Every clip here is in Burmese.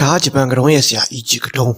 ဒါကဂျပန်ကတုံးရဲ့ဆရာအီဂျီကတုံး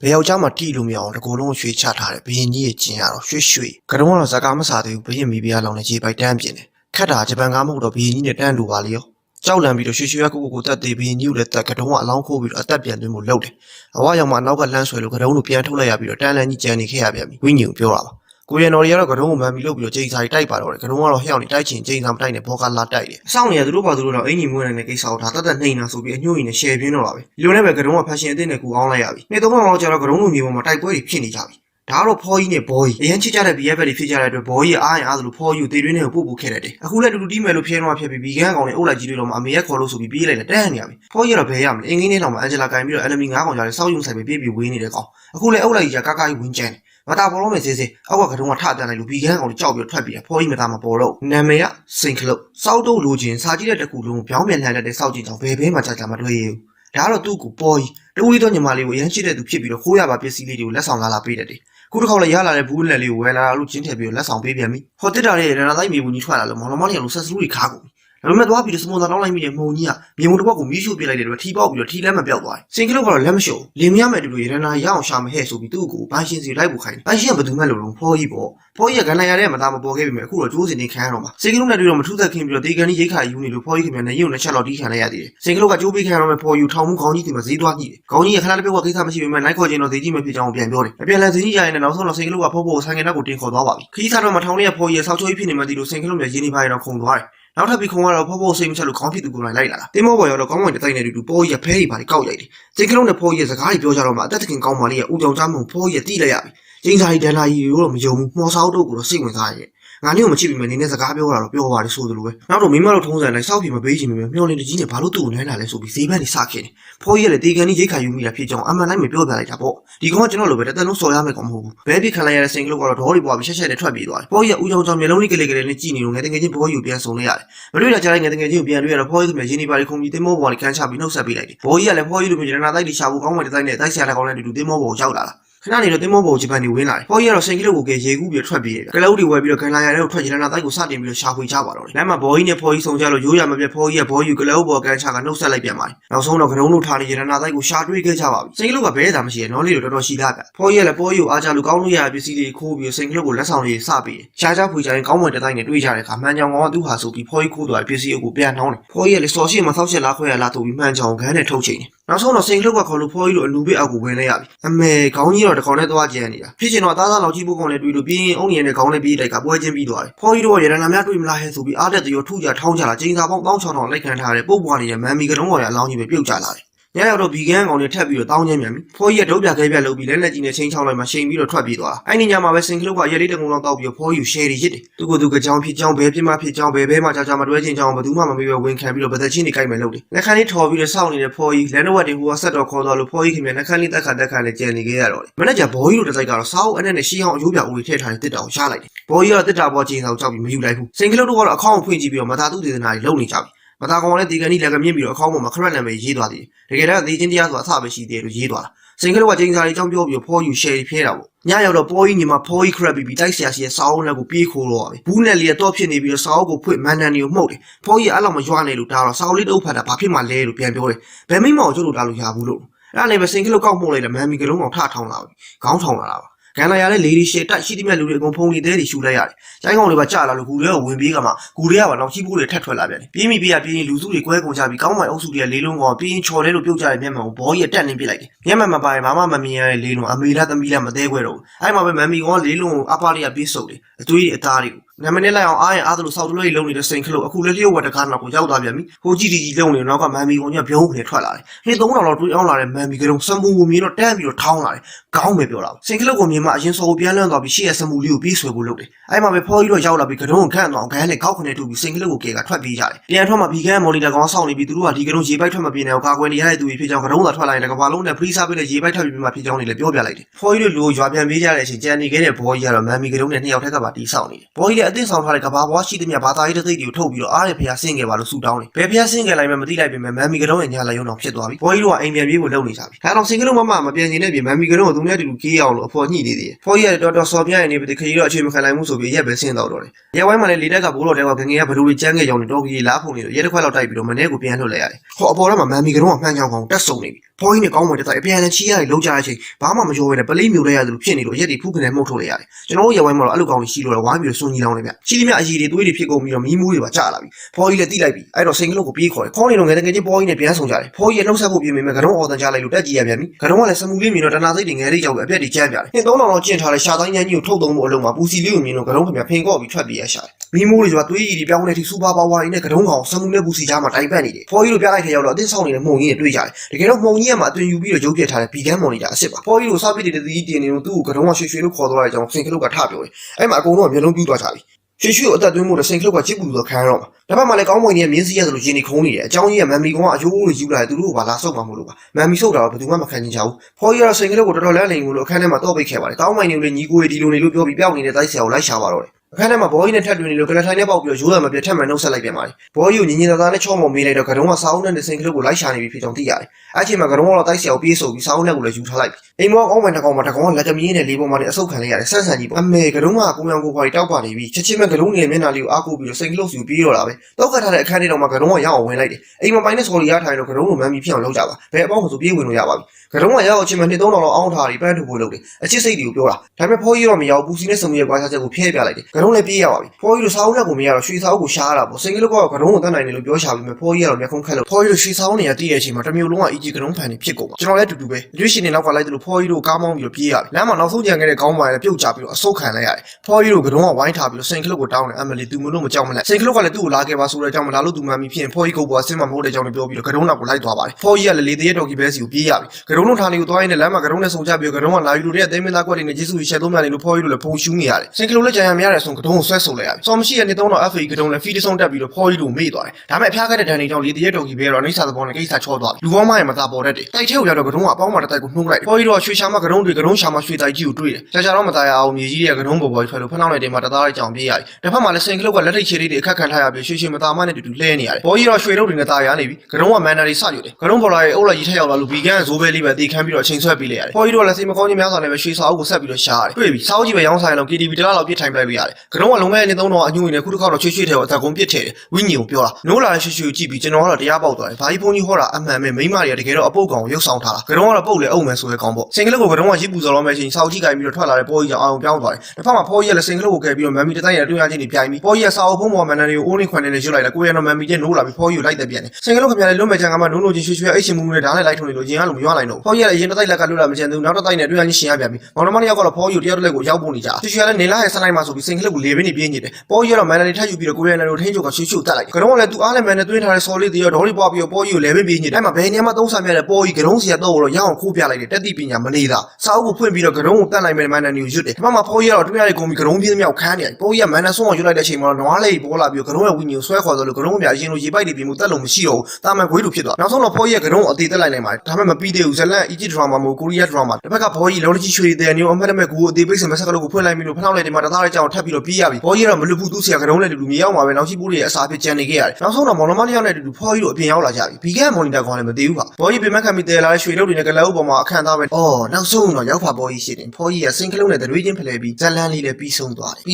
ဘယ်ယောက်ျားမှတိလို့မရအောင်တကူလုံးရွှေချထားတယ်ဘရင်ကြီးရဲ့ကျင်ရတော့ရွှေရွှေကတုံးကတော့ဇကာမစားသေးဘူးဘရင်မိဖုရားလောင်နဲ့ခြေပိုက်တန်းပြင်းတယ်ခက်တာဂျပန်ကားမဟုတ်တော့ဘရင်ကြီးနဲ့တန်းလူပါလေရောကြောက်လန့်ပြီးတော့ရွှေရွှေကကိုကိုကိုတက်သေးဘရင်ကြီးကိုလည်းတက်ကတုံးကအလောင်းခိုးပြီးတော့အသက်ပြန်သွင်းဖို့လုပ်တယ်အဝရောက်မှနောက်ကလမ်းဆွဲလို့ကတုံးကိုပြန်ထုတ်လိုက်ရပြီးတော့တန်းလန်းကြီးကြံနေခဲ့ရပြန်ပြီဝိညာဉ်ကိုပြောတာပါ ကိုရနော်တွေကတော့ကတုံးကိုမှန်ပြီးလုပ်ပြီးတော့ချိန်စာကြီးတိုက်ပါတော့တယ်ကတုံးကတော့ဟျောက်နေတိုက်ချင်ချိန်စာမတိုက်နဲ့ဘောကလာတိုက်တယ်အဆောင်နေရသူတို့ပါသူတို့တော့အင်ကြီးမွေးနေတဲ့ကိစ္စကိုဒါတတ်တတ်နှိမ့်တာဆိုပြီးအညှို့ရင်နဲ့ share ပြင်းတော့တာပဲဒီလိုနဲ့ပဲကတုံးက fashion အသစ်နဲ့ကူအောင်လိုက်ရပြီနေ့သုံးလောက်တော့ကျတော့ကတုံးလူမျိုးပေါ်မှာတိုက်ပွဲတွေဖြစ်နေကြပြီဒါကတော့ဖော်ကြီးနဲ့ဘောကြီးအရင်ချစ်ကြတဲ့ BF တွေဖြစ်ကြတဲ့အတွက်ဘောကြီးအားရင်အားသလိုဖော်ကြီးကိုတေတွင်းနဲ့ပို့ပို့ခဲ့တတ်တယ်အခုလည်းတူတူတီးမယ်လို့ဖျဲတော့ဖြစ်ပြီးဘီကန်ကောင်နဲ့အုပ်လိုက်ကြီးတွေတော့မှအမေကခေါ်လို့ဆိုပြီးပြေးလိုက်တယ်တန်းနေရပြီဖော်ကြီးကတော့ဘယ်ရမလဲအင်္ဂိနဲ့တော့မှအန်ဂျလာကင်ပြီးတော့ enemy 9ကောင်ကြားလေးစောက်ယုံဆိုင်ပြီးပြေးပြီးဝေးနေတဲ့ကောင်အခုလည်းအုပ်လိုက်ကြီးကကာကာကြီးဝင်းကျန်းတယ် မတာပေါ်လို့မယ်စေးစေးအောက်ကကတုံးကထတန်လိုက်လို့ဘီကန်ကောင်ကြီးကြောက်ပြီးတော့ထွက်ပြေးတယ်ဖော်ကြီးမတာမပေါ်တော့နာမည်ကစိန်ခလုတ်စောက်တော့လိုချင်စာကြည့်တဲ့တကူလုံးပြောင်းပြန်လှန်တဲ့စောက်ကြည့်ကြောင်ဘယ်ဘဲမှကြာကြာမတွေ့ရဘူးဒါကတော့သူ့ကိုပေါ်ကြီးတူလီတော့ညီမလေးကိုအရင်ချစ်တဲ့သူဖြစ်ပြီးတော့ခိုးရပါပစ္စည်းလေးတွေကိုလက်ဆောင်လာလာပေးတတ်တယ်ခုတစ်ခေါက်လည်းရလာတဲ့ဘူးလက်လေးကိုဝယ်လာလို့ကျင်းထည့်ပြီးတော့လက်ဆောင်ပေးပြန်ပြီဟောတစ်တာရဲ့ရနာတိုင်းမြေဘူးကြီးထွက်လာလို့မောင်မောင်လေးကလို့ဆက်စလူတွေခါကုန်ပြီ ဒါပေမဲ့သွားပြီးတော့စမွန်သာတောင်းလိုက်မိတဲ့မုံကြီးကမြေမုံတစ်ခွက်ကိုမီးရှို့ပြလိုက်တဲ့အတွက်ထီပေါက်ပြီးတော့ထီလက်မပြောက်သွားတယ်စင်ကလုတ်ကတော့လက်မလျှော်လင်မရမယ်တူလို့ရတနာရအောင်ရှာမဟဲ့ဆိုပြီးသူ့ကိုဘိုင်းရှင်းစီလိုက်ဖို့ခိုင်းတယ်ဘိုင်းရှင်းကဘယ်သူမှလို့တော့ဖော်ကြီးပေါ့ဖော်ကြီးကဂန်နိုင်ရတဲ့မသားမပေါ်ခဲ့ပြီမဲ့အခုတော့ကျိုးစင်နေခံရတော့မှာစင်ကလုတ်နဲ့တွေ့တော့မထူးသက်ခင်ပြီးတော့ဒေကန်ကြီးရိတ်ခါယူနေလို့ဖော်ကြီးခင်ဗျာနဲ့ရုံနဲ့ချက်လောက်တီးခံလိုက်ရသေးတယ်စင်ကလုတ်ကကျိုးပေးခံရတော့မဲ့ဖော်ယူထောင်မှုခေါင်းကြီးတင်မှာဈေးသွားကြည့်တယ်ခေါင်းကြီးကခဏတစ်ပြုတ်ကကိစ္စမရှိပေမဲ့နိုင်ခေါ်ခြင်းတော့ဈေးကြီးမဖြစ်ကြောင်းပြန်ပြောတယ်အပြန်လည်ဈေးကြီးရရင်နောက်ဆုံးတော့စင်ကလုတ်ကဖော်ဖို့ဆိုင်ငယ်နောက်ကိုတင်ခေါ်သွားပါပြီခီးစားတော့မထောင်လေးကဖော်ကြီးဆောက်ချိုးကြီးဖြစ်နေမှဒီလိုစင်ကလုတ်နဲ့ရင်းနေပါရတော့ခုံသွားတယ် နောက်ထပ်ပြီးခုံကတော့ဖော်ဖို့စိတ်မချလို့ခေါင်းဖြစ်သူကိုယ်တိုင်လိုက်လာတာတင်းမောပေါ်ရောက်တော့ကောင်းမွန်တဲ့တိုက်နေတူပေါ်ကြီးကဖဲကြီးပါကောက်ရိုက်တယ်စင်ကလုံးနဲ့ဖော်ကြီးရဲ့စကားတွေပြောကြတော့မှအသက်တခင်ကောင်းမလေးရဲ့ဦးကြောင်ချမုံဖော်ကြီးရဲ့တိလိုက်ရပြီကျင်းစာကြီးဒန်လာကြီးတို့တော့မယုံဘူးမော်ဆောက်တို့ကိုတော့စိတ်ဝင်စားရဲ့ ငါညို့မချစ်ပြီးမနေနဲ့စကားပြောတာတော့ပြောပါလေဆိုသလိုပဲနောက်တော့မိမတို့ထုံးစံလိုက်စောက်ပြေမပေးချင်ပေမဲ့မျောလင်းတကြီးနဲ့ဘာလို့သူ့ကိုနိုင်လာလဲဆိုပြီးဈေးဘက်နေစခဲ့တယ်ဖော်ကြီးကလည်းတေကန်ကြီးရိတ်ခါယူမိတာဖြစ်ကြောင်းအမှန်တိုင်းမပြောပြလိုက်တာပေါ့ဒီကောင်ကကျွန်တော်လိုပဲတသက်လုံးစော်ရမယ်ကောင်မဟုတ်ဘူးဘဲပြခံလိုက်ရတဲ့စိန်ကလုတ်ကတော့ဒေါ်တွေပွားပြီးရှက်ရှက်နဲ့ထွက်ပြေးသွားတယ်ဖော်ကြီးကဦးကြောင်ကြောင်မျိုးလုံးလေးကလေးကလေးနဲ့ကြည်နေလို့ငယ်တငယ်ချင်းဘောကြီးကိုပြန်ဆုံလိုက်ရတယ်မတွေ့တာကြားတဲ့ငယ်တငယ်ချင်းကိုပြန်တွေ့ရတော့ဖော်ကြီးကမြရင်းနေပါလေခုံပြီးတင်းမောပေါ်ကနေခန်းချပြီးနှုတ်ဆက်ပေးလိုက်တယ်ဘောကြီးကလည်းဖော်ကြီးလိုမျိုးရနာတိုက်တီရှာဖို့ကောင်းမှတဲ့တိုက်နဲ့တိုက်ဆရာလည်းကောင်းတဲ့တူတင်းမောပေါ်ကိုရောက်လာတာ ခဏနေတော့တင်မောပေါ်ဂျပန်နေဝင်လာတယ်။ပေါ်ကြီးကတော့စိန်ကလုတ်ကိုကဲရေကူးပြီးထွက်ပြေးတယ်။ကလုတ်တွေဝယ်ပြီးတော့ကန်လာရတဲ့ကိုထွက်ချင်တဲ့တိုက်ကိုစတင်ပြီးတော့ရှာဖွေကြပါတော့တယ်။လမ်းမှာဘောကြီးနဲ့ဖော်ကြီးဆုံကြလို့ရိုးရမပြတ်ဖော်ကြီးကဘောကြီးကိုကလုတ်ပေါ်ကန်ချကနှုတ်ဆက်လိုက်ပြန်ပါတယ်။နောက်ဆုံးတော့ကတုံးလို့ထားနေရတဲ့နာတိုက်ကိုရှာတွေ့ခဲ့ကြပါပြီ။စိန်ကလုတ်ကဘဲသာမရှိရနော်လေးတို့တော်တော်ရှိလာက။ဖော်ကြီးကလည်းပေါ်ကြီးကိုအားကြလို့ကောင်းလို့ရတဲ့ပစ္စည်းတွေခိုးပြီးစိန်ကလုတ်ကိုလက်ဆောင်တွေစပေးတယ်။ရှားကြဖွေကြရင်ကောင်းမွန်တဲ့တိုက်နဲ့တွေ့ကြတဲ့အခါမှန်ကြောင်ကောင်ကသူ့ဟာဆိုပြီးဖော်ကြီးခိုးသွားတဲ့ပစ္စည်းကိုပြန်နှောင်းတယ်။ဖော်ကြီးကလည်းစော်ရှိမှဆောက်ချက်လားခွဲရလားဆိုပြီးမှန်ကြောင်ခန်းနဲ့ထုတ်ချိန်တယ်။ နောက်ဆုံးတော့စိန်ကလုတ်ကခေါ်လို့ဖော်ကြီးလိုအလူပိအောက်ကိုဝင်လိုက်ရပြီ။အမေခေါင်းကြီးတော့တကောင်နဲ့သွားကြံနေတာ။ဖြစ်ချင်တော့အသားသားလောက်ကြီးဖို့ကောင်နဲ့တွေ့လို့ပြင်းရင်အုံရည်နဲ့ခေါင်းနဲ့ပြေးတိုက်ကပွဲချင်းပြီးသွားတယ်။ဖော်ကြီးတို့ကရတနာများတွေ့မလားဟဲ့ဆိုပြီးအားတက်တရောထုကြထောင်းကြလာကျင်းစာပေါင်း1600လိုက်ခံထားတဲ့ပုတ်ပွားနေတဲ့မမ်မီကတုံးပေါ်ရအလောင်းကြီးပဲပြုတ်ကြလာတယ်။ ညရောက်တော့ဘီကန်ကောင်တွေထပ်ပြီးတော့တောင်းချင်းပြန်ပြီ။ဖော်ကြီးကဒုတ်ပြခဲပြလုပ်ပြီးလက်လက်ကြီးနဲ့ချင်းချောင်းလိုက်မှရှိန်ပြီးတော့ထွက်ပြေးသွားတာ။အဲ့ဒီညမှာပဲစင်ကလုတ်ကရဲလေးတကုံလောက်တောက်ပြီးတော့ဖော်ကြီးကိုရှယ်ရီရစ်တယ်။သူကသူကကြောင်ဖြစ်ကြောင်ဘဲပြမဖြစ်ကြောင်ဘဲဘဲမှကြာကြာမတွဲချင်းကြောင်ဘယ်သူမှမမေးပဲဝင်ခံပြီးတော့ဗသက်ချင်းတွေကြိုက်မယ်လုပ်တယ်။လက်ခံလေးထော်ပြီးတော့စောင့်နေတဲ့ဖော်ကြီးလန်နဝက်တွေဟိုကဆက်တော့ခေါ်သွားလို့ဖော်ကြီးခင်ဗျလက်ခံလေးတက်ခါတက်ခါနဲ့ကြံနေခဲ့ရတော့တယ်။မနေ့ကဘောကြီးတို့တစ်စိုက်ကတော့စားအုပ်အနဲ့နဲ့ရှီအောင်အယိုးပြဦးတွေထည့်ထားတဲ့တစ်တောင်ရလိုက်တယ်။ဘောကြီးကတစ်တာပေါ်ချင်းဆောင်ကြောက်ပြီးမယူလိုက်ဘူး။စင်ကလုတ်တို့ကတော့အခေါင်းကိုဖွင့်ကြည့်ပြီးတော့မသာသူဒေသနာတွေလုပ်နေကြပြီ။ မသားကောင်လည်းဒီကနေ့လက်ကမြင့်ပြီးတော့အခေါင်းပေါ်မှာခရက်နာမည်ရေးသွားတယ်တကယ်တော့ဒီချင်းတရားဆိုတာအဆပဲရှိသေးတယ်လို့ရေးသွားတာစင်ကလောကကျင်းစာလေးအကြောင်းပြောပြီးဖော်ယူ share ဖြဲတာပေါ့ညရောက်တော့ပေါ်ကြီးညီမဖော်ကြီး crab ပြီးတိုက်ဆရာရှိရဲ့စာအုပ်လက်ကိုပြေးခိုးတော့ပါပဲဘူးနဲ့လေးတော့ဖြစ်နေပြီးတော့စာအုပ်ကိုဖွင့်မန်နန်တွေကိုမှုတ်တယ်ဖော်ကြီးအဲ့လောက်မရွာနေလို့ဒါတော့စာအုပ်လေးတုပ်ဖတ်တာဘာဖြစ်မှလဲလို့ပြန်ပြောတယ်ဘယ်မိမောင်ကျုပ်တို့ဒါလို့ရဘူးလို့အဲ့ဒါလည်းပဲစင်ကလောကောက်မှုတ်လိုက်တယ်မမ်မီကလုံးအောင်ထထောင်းလာပြီခေါင်းထောင်းလာတာပါ ကန်လာရတဲ့လေဒီရှေတက်ရှိသမျှလူတွေအကုန်ဖုံနေသေးတယ်ရှူလိုက်ရတယ်။ကျိုင်းကောင်တွေပါကြာလာလို့ဂူတွေကဝင်ပြေးကမှဂူတွေကပါနောက်ချိဖို့တွေထက်ထွက်လာပြန်တယ်။ပြေးမိပြေးရပြေးရင်လူစုတွေကွဲကုန်ကြပြီးကောင်းမိုင်အုပ်စုတွေကလေးလုံးကောင်ပြေးရင်ချော်လဲလို့ပြုတ်ကြတဲ့မျက်မှန်ကိုဘောကြီးကတက်နေပြလိုက်တယ်။မျက်မှန်မပိုင်ဘာမှမမြင်ရတဲ့လေးလုံးအမေလားသမီးလားမသေးခွဲတော့ဘူး။အဲ့မှာပဲမမ်မီကောင်ကလေးလုံးကိုအပါလေးကပြေးစုပ်တယ်။အသွေးအသားတွေကိုနမနဲ့လိုက်အောင်အားရင်အားသလိုစောက်တလွဲလုံးနေတဲ့စိန်ခလို့အခုလည်းလျှို့ဝတ်တကားနောက်ကိုရောက်သွားပြန်ပြီဟိုကြည့်ကြည့်ကြီးလုံးနေနောက်ကမမ်မီကောင်ကြီးကပြုံးကနေထွက်လာတယ်ဟင်း3000လောက်တွေးအောင်လာတဲ့မမ်မီကတော့စမူကိုမြင်တော့တန်းပြီးတော့ထောင်းလာတယ်ခေါင်းပဲပြောတာစိန်ခလို့ကိုမြင်မှအရင်စောကိုပြန်လန်းသွားပြီးရှေ့ရစမူလေးကိုပြေးဆွဲဖို့လုပ်တယ်အဲ့မှာပဲဖော်ကြီးတော့ရောက်လာပြီးကတုံးကိုခန့်အောင်ခန်းနဲ့ကောက်ခနဲ့တူပြီးစိန်ခလို့ကိုကဲကထွက်ပြေးကြတယ်ပြန်ထွက်မှဘီကန်မော်နီတာကောင်စောင့်နေပြီးသူတို့ကဒီကတုံးရေပိုက်ထွက်မပြေနိုင်အောင်ကာကွယ်နေရတဲ့သူတွေဖြစ်ကြောင်းကတုံးသာထွက်လာရင်လည်းကဘာလုံးနဲ့ဖရီးစားပေးတဲ့ရေပိုက်ထွက်ပြီးမှဖြစ်ကြောင်းတွေလည်းပြောပြလိုက်တယ်ဖော်ကြီးတို့လူရွာပြန်ပြေးကြတဲ့အချိန်ကြံနေခဲ့တဲ့ဘောကြီးကတော့မမ်မီကတုံးနဲ့နှစ်ယောက်ထက်ကပါတီးဆောင်နေတယ်ဘောကြီးလည်းအသင်းဆောင်ထားတဲ့ကဘာဘွားရှိသမျှဘာသာရေးတစ်သိက်တွေကိုထုတ်ပြီးတော့အားရဖျားဆင်းခဲ့ပါလို့ဆူတောင်းတယ်ဘယ်ဖျားဆင်းခဲ့လိုက်မှမသိလိုက်ပြင်မဲ့မမ်မီကတုံးရဲ့ညာလာရုံတော့ဖြစ်သွားပြီဘောကြီးတို့ကအိမ်ပြန်ပြေးဖို့လုပ်နေကြပြီဒါတော့စင်ကလုံးမမမပြန်ကျင်တဲ့ပြင်မမ်မီကတုံးကိုသူနဲ့တူတူကေးအောင်လို့အဖော်ညှိနေသေးတယ်ဖော်ကြီးကတော်တော်စော်ပြရနေပြီခရီးတော့အချိန်မခံနိုင်ဘူးဆိုပြီးရက်ပဲဆင်းတော့တော့တယ်ရဲဝိုင်းမှာလည်းလေတက်ကဘိုးတော်တဲကငငယ်ကဘလူတွေကျန်းခဲ့ကြောင်းနဲ့တော်ကြီးလားဖုန်နေတော့ရဲတစ်ခွက်လောက်တိုက်ပြီးတော့မနေ့ကပြန်လွှတ်လိုက်ရတယ်ဟောအပေါ်ထဲမှာမမ်မီကတုံးကမှန်းချောင်းကောင်တက်ဆုံနေပြီဖော်ကြီးနဲ့ကောင်းမွန်တဲ့တိုင်အပြန်အလှန်ချီးရတယ်လုံးကြတဲ့အချိန်ဘာမှမပြောဘဲနဲ့ပလိမျိုးလဲရတယ်လို့ဖြစ်နေလို့ရက်တွေဖူးကနေမှုတ်ထုတ်လိုက်ရတယ်ကျွန်တော်တို့ရဝိုင်းမှာတော့အဲ့လိုကောင်းကြီးရှိလို့ဝိုင်းပြီးစွန်ကြီးလောင်းနေဗျချီးလိမြအကြီးတွေသွေးတွေဖြစ်ကုန်ပြီးတော့မီးမိုးတွေပါကြာလာပြီဖော်ကြီးလည်းတိလိုက်ပြီအဲ့တော့စိန်ကလုတ်ကိုပြေးခေါ်တယ်ခေါင်းနေတော့ငယ်တကယ်ချင်းဖော်ကြီးနဲ့ပြန်ဆောင်ကြတယ်ဖော်ကြီးရဲ့နှုတ်ဆက်ဖို့ပြင်မိမယ်ကတော့အော်တန်ကြလိုက်လို့တက်ကြည့်ရပြန်ပြီကတော့ကလည်းစမူလေးမြင်တော့တနာစိတ်တွေငယ်လေးကြောက်ပြီးအပြက်တွေကြမ်းပြတယ်နှစ်သုံးတောင်လောက်ကျင့်ထားတဲ့ရှာတိုင်းညန်းကြီးကိုထုတ်သုံးဖို့အလုံးမှာပူစီလေးကိုမြင်တော့ကတော့ခင်ဗျဖင်ကော့ပြီးထွက်ပြေးရရှာတယ်မီးမိုးတွေဆိုတာသွေးရည်တွေပြောင်းနေထိစူပါပါဝါရင်းနဲ့ကတော့ကောင်စမူနဲ့ပူစီကြားမှာတိုင်ပတ်နေတယ်ဖော်ကြီးတို့ပြလိုက်ထရောက်တော့အသင်းဆောင်နေတဲ့မှုံကြီးတွေတွေ့ကြတယ်တကယ်တော့မှုံကြီးကြီးကမှအတွင်ယူပြီးတော့ရုပ်ပြထားတဲ့ဗီဂန်မော်နီတာအစ်စ်ပါပေါ်ကြီးကိုစားပစ်တဲ့တတိတင်နေတော့သူ့ကိုကတော့ရွှေရွှေလို့ခေါ်သွားတဲ့အကြောင်းစင်ကလုတ်ကထပြောတယ်အဲ့မှာအကုန်လုံးကမျက်လုံးပြူးသွားကြပြီရွှေရွှေကိုအသက်သွင်းမှုနဲ့စင်ကလုတ်ကကြစ်ပူလို့ခံရတော့မှာဒါမှမဟုတ်လည်းကောင်းမွန်ကြီးကမြင်းစည်းရဆိုလို့ရင်နေခုံးနေတယ်အကြောင်းကြီးကမမ်မီကောင်ကအယိုးကိုယူလာတယ်သူတို့ကဘာလာဆုတ်မှမလို့ပါမမ်မီဆုတ်တာတော့ဘယ်သူမှမခံချင်ကြဘူးပေါ်ကြီးကတော့စင်ကလုတ်ကိုတော်တော်လဲလိန်ကိုလို့အခန်းထဲမှာတော့ပိတ်ခဲ့ပါတယ်ကောင်းမွန်ကြီးကိုလည်းညီကိုရီဒီလိုနေလို့ပြောပြီးပြောင်းနေတဲ့တိုက်ဆရာကိုလိုက်ရှာပါတော့တယ် အခန်းထဲမှာဘောကြီးနဲ့ထပ်တွင်နေလို့ကလထိုင်နဲ့ပေါက်ပြီးတော့ရိုးသားမပြတ်ထက်မှန်နှုတ်ဆက်လိုက်ပြန်ပါတယ်ဘောကြီးကိုညင်ညင်သာသာနဲ့ချောမော်မေးလိုက်တော့ကတုံးကစာအုပ်နဲ့စိန်ခလုတ်ကိုလိုက်ရှာနေပြီဖြစ်ကြောင်းသိရတယ်အဲ့ချိန်မှာကတုံးကတော့တိုက်ဆရာကိုပြေးဆိုပြီးစာအုပ်နဲ့ကိုလည်းယူထားလိုက်ပြီအိမ်မောကောင်းမိုင်တစ်ကောင်မှာတစ်ကောင်ကလက်ကမင်းနဲ့လေးပေါ်မှာနေအဆုတ်ခံလိုက်ရတယ်ဆက်ဆန်ကြီးပေါ့အမေကတုံးကကိုမြောင်ကိုခွာတောက်ပါနေပြီချက်ချင်းပဲကတုံးနေမျက်နှာလေးကိုအားကိုပြီးတော့စိန်ခလုတ်စီကိုပြေးတော့တာပဲတောက်ကထားတဲ့အခန်းထဲတော့မှကတုံးကရအောင်ဝင်လိုက်တယ်အိမ်မပိုင်နဲ့ဆော်လီရထိုင်တော့ကတုံးကိုမမ်းပြီးဖြစ်အောင်လုပ်ကြပါဘယ်အပေါင်းဆိုပြေးဝင်လို့ရပါပြီကတုံးကရအောင်ချင်းမနှစ်သုံးတော်လောက်အောင်းထားပြီးပန်းထူဖို့လုပ်တယ်အချစ်စိတ်တွေကိုပြောတာဒါပေမဲ့ဖော်ကြီးတော့မရောက်ပူစီနဲ့စမှုရဲ့ကွာခြားချက်ကိုဖျဲပြလိုက်တယ်ကတုံးလည်းပြေးရပါပြီဖော်ကြီးတို့စာအုပ်လက်ကိုမရတော့ရွှေစာအုပ်ကိုရှားရတာပေါ့စိန်ကလုတ်ကကတုံးကိုတတ်နိုင်တယ်လို့ပြောရှာပြီးမှဖော်ကြီးကတော့မျက်ခုံးခက်လို့ဖော်ကြီးတို့ရွှေစာအုပ်နေရတည်တဲ့အချိန်မှာတစ်မျိုးလုံးကအီဂျီကတုံးဖန်နေဖြစ်ကုန်ပါကျွန်တော်လည်းအတူတူပဲရွှေရှင်နေနောက်ကလိုက်တယ်လို့ဖော်ကြီးတို့ကားမောင်းပြီးတော့ပြေးရတယ်လမ်းမှာနောက်ဆုံးကြံခဲ့တဲ့ကောင်းပါလေပြုတ်ချပြီးတော့အဆုတ်ခံလိုက်ရတယ်ဖော်ကြီးတို့ကတုံးကဝိုင်းထားပြီးတော့စိန်ကလုတ်ကိုတောင်းတယ်အမလီသူမလို့မကြောက်မလဲစိန်ကလုတ်ကလည်းသူ့ကိုလာခဲ့ပါဆိုတဲ့အကြောင်းမလာလို့သူမှမီဖြစ်ရင်ဖော်ကြီးကုတ်ပေါ်အစင်မမဟုတ်တဲ့အကြောင်းကိုပြောပြီးတော့ကတုံးနောက်ကိုလိုက်သွားပါတယ်ဖော်ကြီးကလည်းလေတရက်တော်ကြီးပဲစီကိုပြေးရပြီကတုံးတို့ထားလေးကိုသွားရင်းနဲ့လမ်းမှာကတုံးနဲ့ဆုံကြပြီးတော့ကတုံးကလာယူလို့တဲ့တဲမင်းသားကွက်တွေနဲ့ဂျေဆုရှက်သုံးများနေလို့ဖော်ကြီးတို့လည်းဖုန်ရှူးနေရတယ်စိန်ကလုတ်လည်းကြံရမရတဲ့ဆုံးကဒုံဆွဲဆိုလိုက်ရပြီဆော်မရှိရဲ့နေသုံးတော့ FA ကဒုံလည်းဖီတဆုံးတက်ပြီးတော့ဖော်ကြီးတို့မေ့သွားတယ်ဒါမဲ့အဖျားခဲ့တဲ့ဒဏ်တွေကြောင့်လေတရက်တော်ကြီးပဲတော့အိဋ္ဌာသဘောနဲ့ကိစ္စချောသွားပြီလူကောင်းမရဲ့မသာပေါ်တတ်တယ်တိုက်ထဲကိုရောက်တော့ကဒုံကအပေါင်းမှာတိုက်ကိုနှုံးလိုက်ဖော်ကြီးတော့ရွှေရှာမကဒုံတွေကဒုံရှာမရွှေတိုက်ကြီးကိုတွေ့တယ်ကြာကြာတော့မသားရအောင်မြေကြီးရဲ့ကဒုံပေါ်ပေါ်ကြီးထွက်လို့ဖနှောင်းလိုက်တယ်မှာတသားလိုက်ကြောင်ပြေးရတယ်တစ်ဖက်မှာလည်းစင်ကလုတ်ကလက်ထိတ်ခြေလေးတွေအခက်ခံထားရပြီးရွှေရွှေမသားမနဲ့တူတူလဲနေရတယ်ဖော်ကြီးတော့ရွှေရုပ်တွေနဲ့သားရနေပြီကဒုံကမန်နာတွေစယူတယ်ကဒုံပေါ်လာရဲ့အုပ်လိုက်ကြီးထက်ရောက်လာလို့ဘီကန်ကဇိုးပဲလေးပဲတီခမ်းပြီးတော့ချိန်ဆွဲပေးလိုက်ရတယ်ဖော်ကြီးတော့လည်းစိတ်မကောင်းခြင်းများစွာနဲ့ပဲရွှေစာအုပ်ကိုဆက်ပြီးတော့ရှားတယ်တွေ့ပြီစာအုပ်ကြီးပဲရောင်းဆိုင်အောင် KTV တလားလောက်ပြစ်ထိုင်ပြလိုက်ပေးရတယ်ကတုံးကလုံခဲ့တဲ့သုံးတော့အညူနေခုတစ်ခေါက်တော့ရွှေရွှေထဲကိုအသက်ကုန်းပြစ်ထည့်တယ်ဝင်းကြီးကိုပြောတာနိုးလာတဲ့ရွှေရွှေကိုကြည့်ပြီးကျွန်တော်ကတော့တရားပေါက်သွားတယ်ဘာကြီးဘုန်းကြီးဟောတာအမှန်ပဲမိမတွေကတကယ်တော့အပုတ်ကောင်ကိုရုပ်ဆောင်ထားတာကတုံးကတော့ပုတ်လေအုပ်မယ်ဆိုတဲ့ကောင်ပေါ့စင်ကလုတ်ကိုကတုံးကရစ်ပူစော်တော့မဲ့ချင်းစာအုပ်ကြီးကင်ပြီးတော့ထွက်လာတဲ့ဘောကြီးကြောင့်အောင်ပြောင်းသွားတယ်တစ်ဖက်မှာဖော်ကြီးကလည်းစင်ကလုတ်ကိုကယ်ပြီးတော့မမ်မီတတိုင်းရတွေ့ရချင်းတွေပြိုင်ပြီးဘောကြီးကစာအုပ်ဖုံးပေါ်မန်နန်တွေကိုအိုးနေခွန်နေနဲ့ရွတ်လိုက်တယ်ကိုရနော်မမ်မီကျနိုးလာပြီးဖော်ကြီးကိုလိုက်တဲ့ပြန်တယ်စင်ကလုတ်ခင်ဗျားလည်းလွတ်မဲ့ချန်ကမှနိုးနိုးချင်းရွှေရွှေအိတ်ရှင်မှုနဲ့ဓာတ်နဲ့လိုက်ထုံနေလို့ရင်ကလို့မရွာနိုင်တော့ဖော်ကြီးကလည်းရင်တစ်တိုက်လက်ကလွတ်လာမချင်သူနောက်တစ်တိုက်နဲ့တွေ့ရချင်းရှင်ရပြန်ပြီးမောင်နှမနှစ်ယောက်ကတော့ဖော်ကြီးကိုတရားတစ်လက်ကိုရောက်ပုံနေကြရွှေရွှေကလည်းနေလာရဲ့ဆလိုက်မှဆိုပြီးစင်ကလုတ်ကိုလေပင်းနေပြင်းနေတယ်ဘောကြီးကတော့မန်နန်တွေထပ်ယူပြီးတော့ကိုရနော်ထိန်းချုပ်ကရွှေရွှေတက်လိုက်ကတော့လည်းသူအားလည်းမန်နန်သွင်းထားတဲ့ဆော်လေးတွေရောဒေါ်လေးပွားပြီးတော့ဘောကြီးကိုလေပင်းပြင်းနေတယ်အဲ့မှာဘယ်နေရာမှာသုံးဆမြတဲ့ဘောကြီးကတုံးစီကတော့တော့ရအောင်ခိုးပြလိုက်တယ်တက်တိပညာမနေတာစာအုပ်ကိုဖွင့်ပြီးတော့ကတုံးကိုတတ်နိုင်မယ်မန်နန်တွေကိုရွတ်တယ်ဒီမှာဖော်ကြီးကတော့တွေ့ရတဲ့ကုံပြီးကတုံးပြင်းမြောက်ခန်းနေတယ်ဘောကြီးကမန်နန်ဆုံးအောင်ရွတ်လိုက်တဲ့အချိန်မှာနွားလေးပေါ်လာပြီးကတုံးရဲ့ဝီညိုဆွဲခေါ်တော့လို့ကတုံးကပြအရင်လိုရေပိုက်တွေပြင်မှုတက်လို့မရှိတော့ဘူးတာမန်ခွေးလိုဖြစ်သွားနောက်ဆုံးတော့ဖော်ကြီးကကတုံးအသေးတက်လိုက်နိုင်ပါတယ်ဒါပေမဲ့မပြီးသေးဘူးဇလန်အီဂျစ်ဒရာမာမိုကိုရီးယားဒရာမာတစ်ဖက်ကဘောကြီးလုံးကြီးရွှေတဲ့နေအမှတ်တမဲ့ကိုအသေးပိတ်စင်မဆက်ကလေးကိုဖွင့်လိုက်ပြီးလို့ဖနှောက်လိုက်တယ်မှာတသားလေးကြောင်ထပ်ပြီးတော့ပြေးရပြီဘောကြီးကတော့မလွတ်ဘူးသူ့ဆရာကတုံးနဲ့တူတူမြေရောက်မှာပဲနောက်ရှိပိုးတွေရဲ့အစာဖြစ်ကြံနေခဲ့ရတယ်နောက်ဆုံးတော့မော်နမလေးယောက်နဲ့တူတူဖော်ကြီးတို့အပြင်ရောက်လာကြပြီဘီကန်မော်နီတာကောင်လည်းမသိဘူးပါဘောကြီးပြင်မခံပြီးတဲလာတဲ့ရွှေလုတ်တွေနဲ့ကလအုပ်ပေါ်မှာအခန့်သားပဲအော်နောက်ဆုံးတော့ရောက်ဖာဘောကြီးရှိတယ်ဖော်ကြီးကစင်ကလုံးနဲ့တရွေးချင်းဖလဲပြီးဇလန်လေးလည်းပြီးဆုံးသွားတယ်